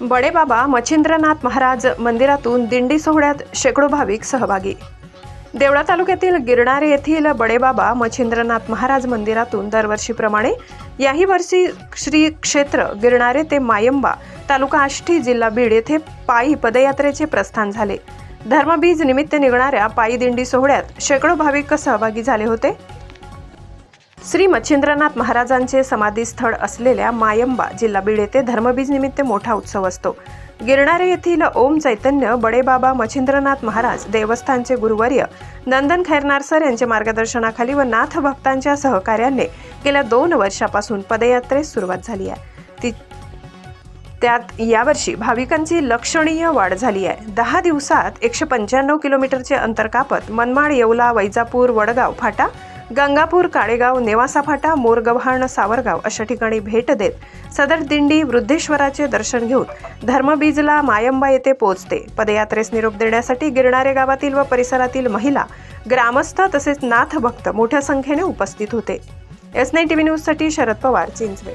बडेबाबा मच्छिंद्रनाथ महाराज मंदिरातून दिंडी सोहळ्यात शेकडो भाविक सहभागी. देवळा तालुक्यातील गिरणारे येथील बडेबाबा मच्छिंद्रनाथ महाराज मंदिरातून दरवर्षीप्रमाणे याही वर्षी श्री क्षेत्र गिरणारे ते मायंबा तालुका आष्टी जिल्हा बीड येथे पायी पदयात्रेचे प्रस्थान झाले. धर्मबीज निमित्त निघणाऱ्या पायी दिंडी सोहळ्यात शेकडो भाविक सहभागी झाले होते. श्री मच्छिंद्रनाथ महाराजांचे समाधीस्थळ असलेल्या मायंबा जिल्हा बीड येथे धर्मबीज निमित्त मोठा उत्सव असतो. गिरणारे येथील ओम चैतन्य बडेबाबा मच्छिंद्रनाथ महाराज देवस्थानचे गुरुवर्य नंदन खैरनार सर यांच्या मार्गदर्शनाखाली व नाथ भक्तांच्या सहकार्याने गेल्या दोन वर्षापासून पदयात्रेस सुरुवात झाली आहे. ती त्यात यावर्षी भाविकांची लक्षणीय वाढ झाली आहे. दहा दिवसात एकशे पंच्याण्णव किलोमीटरचे अंतर कापत मनमाड येवला वैजापूर वडगाव फाटा गंगापूर काळेगाव नेवासा फाटा मोरगव्हाण सावरगाव अशा ठिकाणी भेट देत सदर दिंडी वृद्धेश्वराचे दर्शन घेऊन धर्मबीजला मायंबा येथे पोहोचते. पदयात्रेस निरोप देण्यासाठी गिरणारे गावातील व परिसरातील महिला ग्रामस्थ तसेच नाथ भक्त मोठ्या संख्येने उपस्थित होते. एस नाईन टीव्ही न्यूजसाठी शरद पवार चिंचवे